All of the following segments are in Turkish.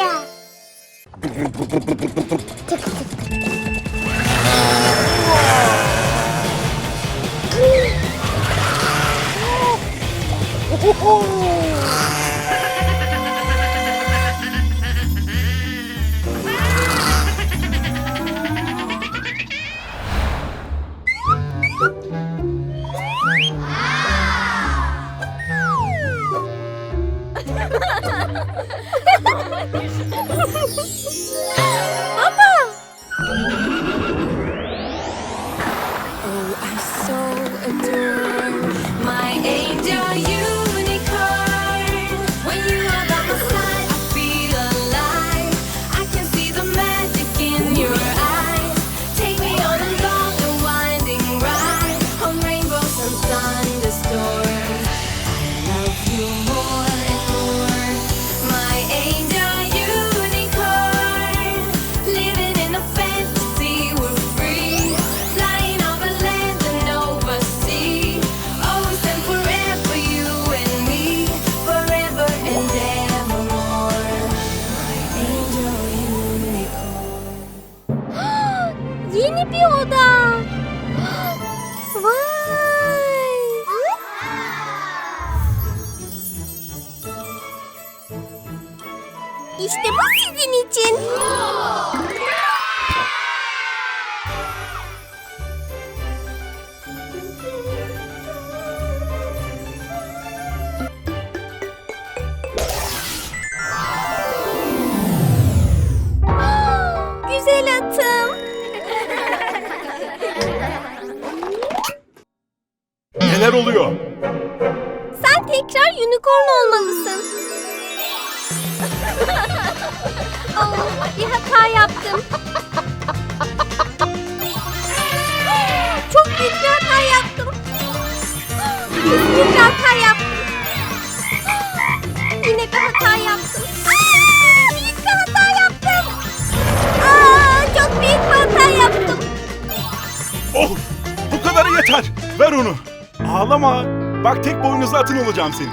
amca. Oh, oluyor? Sen tekrar unicorn olmalısın. oh, bir hata yaptım. Çok büyük bir hata yaptım. Büyük bir hata yaptım. Yine bir hata yaptım. Aa, büyük bir hata yaptım. Aa, çok büyük bir hata yaptım. Oh! Bu kadarı yeter. Ver onu. Ağlama. Bak tek boynuzlu atın olacağım senin.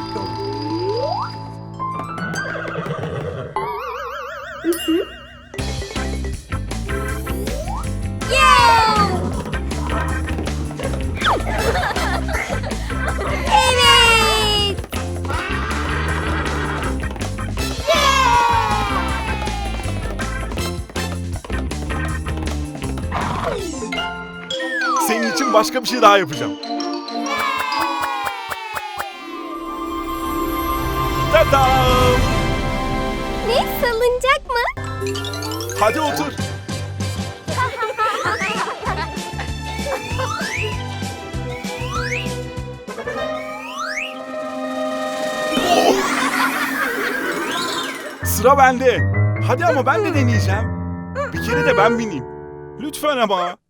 Evet. Senin için başka bir şey daha yapacağım. Tadam! Ne salıncak mı? Hadi otur. Sıra bende. Hadi ama ben de deneyeceğim. Bir kere de ben bineyim. Lütfen ama.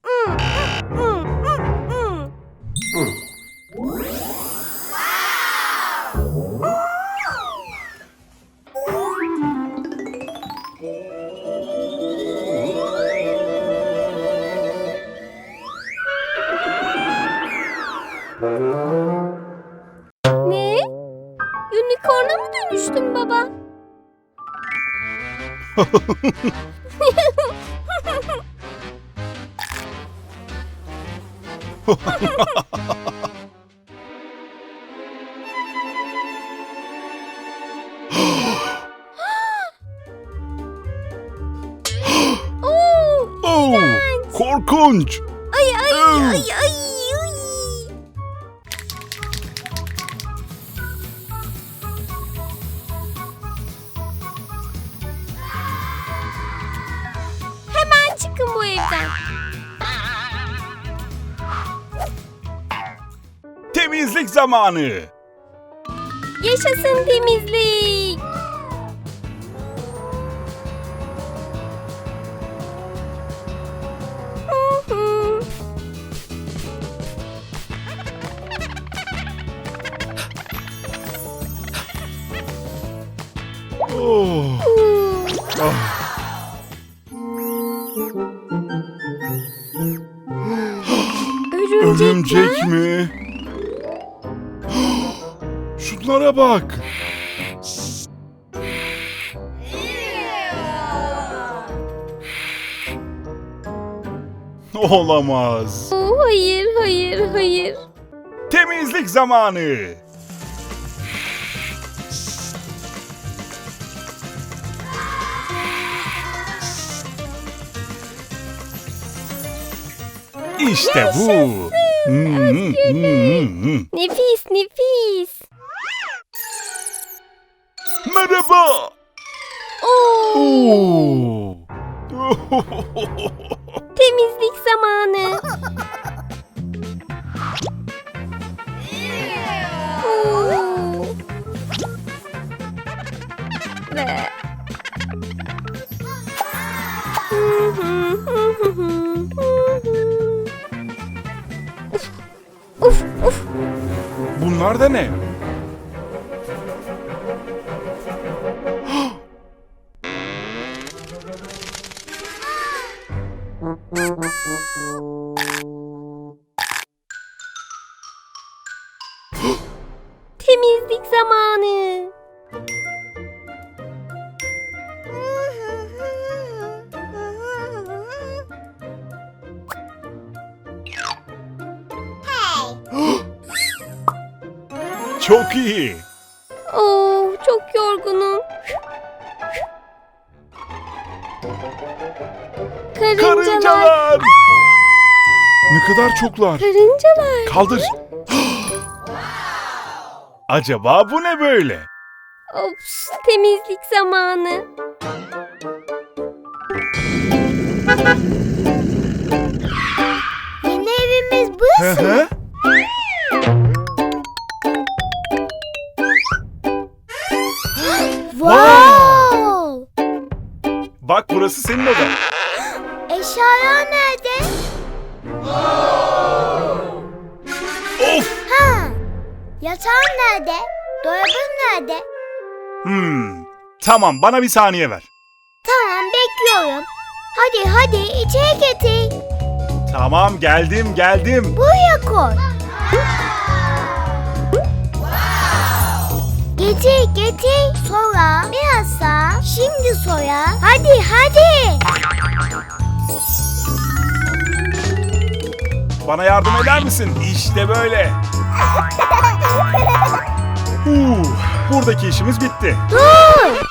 Oh, korkunç. ay ay Iı. ay ay. Temizlik zamanı. Yaşasın temizlik. Oh. Örümcek, Örümcek mi? Bak. Olamaz. Oo, hayır, hayır, hayır. Temizlik zamanı. İşte bu. Yaşasın. Hmm, hmm, hmm, hmm. hmm. Nefis, nefis. Merhaba. Oo, Oo. temizlik zamanı. Oo. Ve... Çok iyi. Oo, çok yorgunum. Karıncalar. Karıncalar. Ne kadar çoklar. Karıncalar. Kaldır. Acaba bu ne böyle? Ops, temizlik zamanı. Yeni evimiz bu. Hı Bak burası senin odan. Eşyalar nerede? Of! Ha. Yatağın nerede? Dolabın nerede? Hmm. Tamam bana bir saniye ver. Tamam bekliyorum. Hadi hadi içeri getir. Tamam geldim geldim. Buraya koy. Getir getir. Sonra biraz sağ. Şimdi soya. Hadi hadi. Bana yardım eder misin? İşte böyle. Uh, buradaki işimiz bitti. Dur.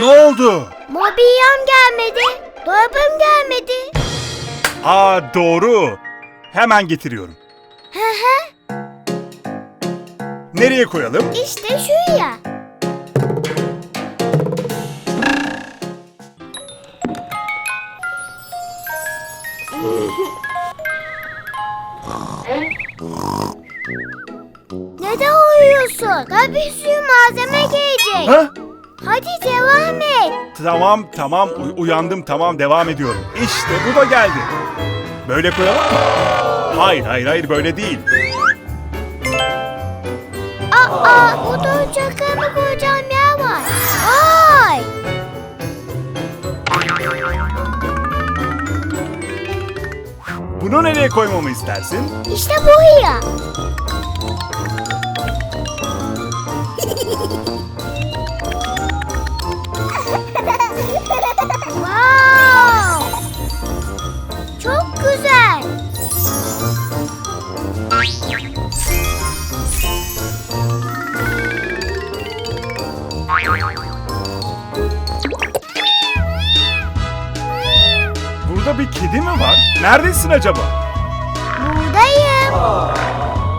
Ne oldu? Mobilyam gelmedi. Dolabım gelmedi. Aa doğru. Hemen getiriyorum. Hı hı. Nereye koyalım? İşte şuraya. Neden uyuyorsun? Daha bir sürü malzeme gelecek. Ha? Hadi devam et. Tamam tamam uy- uyandım tamam devam ediyorum. İşte bu da geldi. Böyle koyalım mı? Hayır hayır hayır böyle değil. Aa, burada oyuncaklarımı koyacağım yer var. Vay! Bunu nereye koymamı istersin? İşte buraya. wow! Neredesin acaba? Buradayım.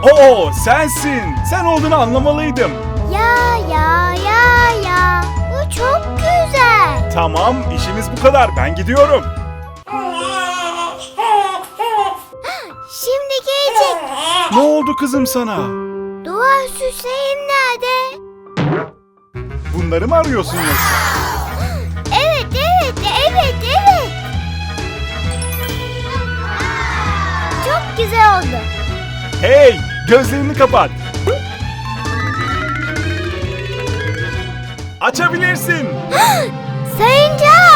Oo sensin. Sen olduğunu anlamalıydım. Ya ya ya ya. Bu çok güzel. Tamam işimiz bu kadar ben gidiyorum. Şimdi gelecek. Ne oldu kızım sana? Duvar süslerim nerede? Bunları mı arıyorsun yoksa? Evet, evet, evet, evet. Çok güzel oldu. Hey gözlerini kapat. Açabilirsin. Sayıncan.